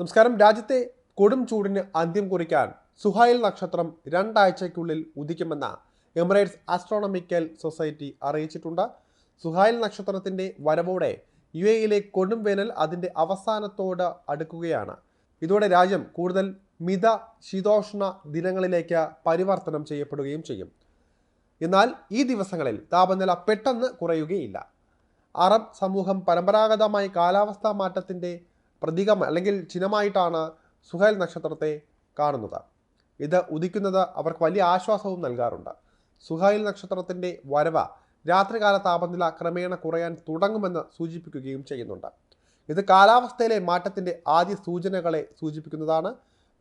നമസ്കാരം. രാജ്യത്തെ കൊടും ചൂടിന് അന്ത്യം കുറിക്കാൻ സുഹൈൽ നക്ഷത്രം രണ്ടാഴ്ചയ്ക്കുള്ളിൽ ഉദിക്കുമെന്ന എമിറേറ്റ്സ് ആസ്ട്രോണമിക്കൽ സൊസൈറ്റി അറിയിച്ചിട്ടുണ്ട്. സുഹൈൽ നക്ഷത്രത്തിന്റെ വരവോടെ യു എയിലെ കൊടും വേനൽ അതിന്റെ അവസാനത്തോട് അടുക്കുകയാണ്. ഇതോടെ രാജ്യം കൂടുതൽ മിത ശീതോഷ്ണ ദിനങ്ങളിലേക്ക് പരിവർത്തനം ചെയ്യപ്പെടുകയും ചെയ്യും. എന്നാൽ ഈ ദിവസങ്ങളിൽ താപനില പെട്ടെന്ന് കുറയുകയില്ല. അറബ് സമൂഹം പരമ്പരാഗതമായി കാലാവസ്ഥാ മാറ്റത്തിന്റെ പ്രതീകം അല്ലെങ്കിൽ ചിഹ്നമായിട്ടാണ് സുഹൈൽ നക്ഷത്രത്തെ കാണുന്നത്. ഇത് ഉദിക്കുന്നത് അവർക്ക് വലിയ ആശ്വാസവും നൽകാറുണ്ട്. സുഹൈൽ നക്ഷത്രത്തിന്റെ വരവ രാത്രികാല താപനില ക്രമേണ കുറയാൻ തുടങ്ങുമെന്ന് സൂചിപ്പിക്കുകയും ചെയ്യുന്നുണ്ട്. ഇത് കാലാവസ്ഥയിലെ മാറ്റത്തിന്റെ ആദ്യ സൂചനകളെ സൂചിപ്പിക്കുന്നതാണ്.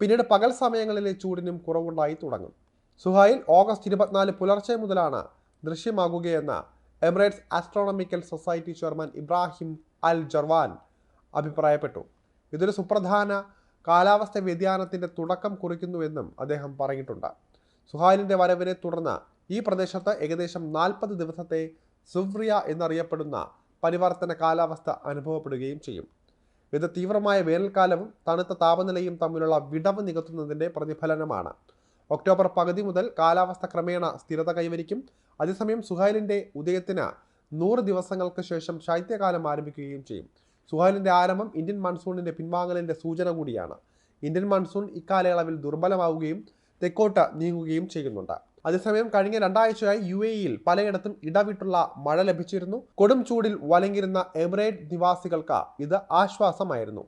പിന്നീട് പകൽ സമയങ്ങളിലെ ചൂടിനും കുറവുണ്ടായി തുടങ്ങും. സുഹൈൽ ഓഗസ്റ്റ് ഇരുപത്തിനാല് പുലർച്ചെ മുതലാണ് ദൃശ്യമാകുകയെന്ന് Emirates astronomical society chairman Ibrahim Al Jarwan അഭിപ്രായപ്പെട്ടു. ഇതൊരു സുപ്രധാന കാലാവസ്ഥ വ്യതിയാനത്തിന്റെ തുടക്കം കുറിക്കുന്നുവെന്നും അദ്ദേഹം പറഞ്ഞിട്ടുണ്ട്. സുഹാലിന്റെ വരവിനെ തുടർന്ന് ഈ പ്രദേശത്ത് ഏകദേശം നാൽപ്പത് ദിവസത്തെ സുവ്രിയ എന്നറിയപ്പെടുന്ന പരിവർത്തന കാലാവസ്ഥ അനുഭവപ്പെടുകയും ചെയ്യും. ഇത് തീവ്രമായ വേനൽക്കാലവും തണുത്ത താപനിലയും തമ്മിലുള്ള വിടവ് നികത്തുന്നതിന്റെ പ്രതിഫലനമാണ്. ഒക്ടോബർ പകുതി മുതൽ കാലാവസ്ഥ ക്രമേണ സ്ഥിരത കൈവരിക്കും. അതേസമയം സുഹൈലിന്റെ ഉദയത്തിന് നൂറ് ദിവസങ്ങൾക്ക് ശേഷം ശൈത്യകാലം ആരംഭിക്കുകയും ചെയ്യും. സുഹൈലിന്റെ ആരംഭം ഇന്ത്യൻ മൺസൂണിന്റെ പിൻവാങ്ങലിന്റെ സൂചന കൂടിയാണ്. ഇന്ത്യൻ മൺസൂൺ ഇക്കാലയളവിൽ ദുർബലമാവുകയും തെക്കോട്ട് നീങ്ങുകയും ചെയ്യുന്നുണ്ട്. അതേസമയം കഴിഞ്ഞ രണ്ടാഴ്ചയായി യു എയിൽ പലയിടത്തും ഇടവിട്ടുള്ള മഴ ലഭിച്ചിരുന്നു. കൊടും ചൂടിൽ വലങ്ങിരുന്ന എമിറേറ്റ് നിവാസികൾക്ക് ഇത് ആശ്വാസമായിരുന്നു.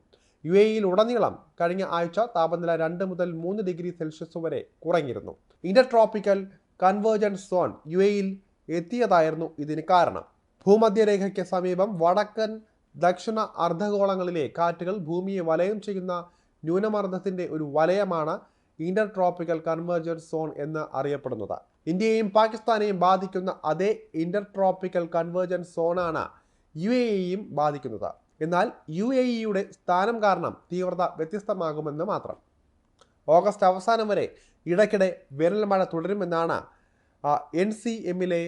യു എയിൽ ഉടനീളം കഴിഞ്ഞ ആഴ്ച താപനില രണ്ട് മുതൽ മൂന്ന് ഡിഗ്രി സെൽഷ്യസ് വരെ കുറഞ്ഞിരുന്നു. Inter tropical convergence zone U എയിൽ എത്തിയതായിരുന്നു ഇതിന് കാരണം. ഭൂമധ്യരേഖയ്ക്ക് സമീപം വടക്കൻ ദക്ഷിണ അർദ്ധഗോളങ്ങളിലെ കാറ്റുകൾ ഭൂമിയെ വലയം ചെയ്യുന്ന ന്യൂനമർദ്ദത്തിന്റെ ഒരു വലയമാണ് ഇന്റർ ട്രോപ്പിക്കൽ കൺവേർജൻസ് സോൺ എന്ന് അറിയപ്പെടുന്നത്. ഇന്ത്യയെയും പാകിസ്ഥാനെയും ബാധിക്കുന്ന അതേ ഇന്റർ ട്രോപ്പിക്കൽ കൺവേർജൻസ് സോണാണ് യു എ ഇയും ബാധിക്കുന്നത്. എന്നാൽ യു എ ഇയുടെ സ്ഥാനം കാരണം തീവ്രത വ്യത്യസ്തമാകുമെന്ന് മാത്രം. ഓഗസ്റ്റ് അവസാനം വരെ ഇടയ്ക്കിടെ വേനൽ മഴ തുടരുമെന്നാണ് എൻ സി എമ്മിലെ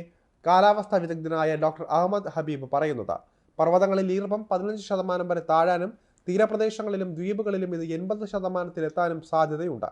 കാലാവസ്ഥാ വിദഗ്ധനായ ഡോക്ടർ അഹമ്മദ് ഹബീബ് പറയുന്നത്. പർവതങ്ങളിൽ ഈർപ്പം പതിനഞ്ച് ശതമാനം വരെ താഴാനും തീരപ്രദേശങ്ങളിലും ദ്വീപുകളിലും ഇത് എൺപത് ശതമാനത്തിലെത്താനും സാധ്യതയുണ്ട്.